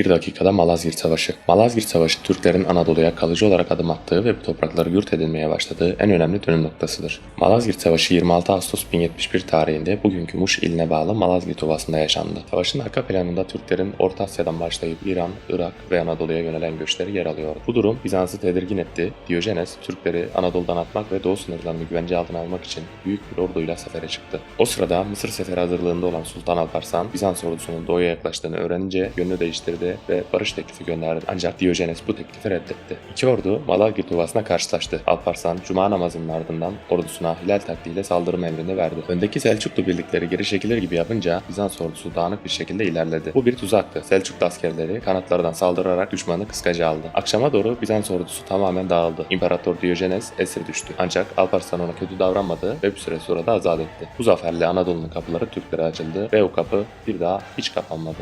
Bir dakikada Malazgirt Savaşı. Malazgirt Savaşı Türklerin Anadolu'ya kalıcı olarak adım attığı ve bu toprakları yurt edilmeye başladığı en önemli dönüm noktasıdır. Malazgirt Savaşı 26 Ağustos 1071 tarihinde bugünkü Muş iline bağlı Malazgirt Ovası'nda yaşandı. Savaşın arka planında Türklerin Orta Asya'dan başlayıp İran, Irak ve Anadolu'ya yönelen göçleri yer alıyordu. Bu durum Bizans'ı tedirgin etti. Diyojenes Türkleri Anadolu'dan atmak ve doğu sınırlarını güvence altına almak için büyük bir orduyla sefere çıktı. O sırada Mısır seferi hazırlığında olan Sultan Alparslan Bizans ordusunun doğuya yaklaştığını öğrenince yönünü değiştirdi ve barış teklifi gönderdi. Ancak Diyojenes bu teklifi reddetti. İki ordu Malazgirt Ovası'na karşılaştı. Alparslan Cuma namazının ardından ordusuna hilal taktiğiyle saldırma emrini verdi. Öndeki Selçuklu birlikleri geri çekilir gibi yapınca Bizans ordusu dağınık bir şekilde ilerledi. Bu bir tuzaktı. Selçuklu askerleri kanatlardan saldırarak düşmanı kıskaca aldı. Akşama doğru Bizans ordusu tamamen dağıldı. İmparator Diyojenes esir düştü. Ancak Alparslan ona kötü davranmadı ve bir süre sonra da azat etti. Bu zaferle Anadolu'nun kapıları Türklere açıldı ve o kapı bir daha hiç kapanmadı.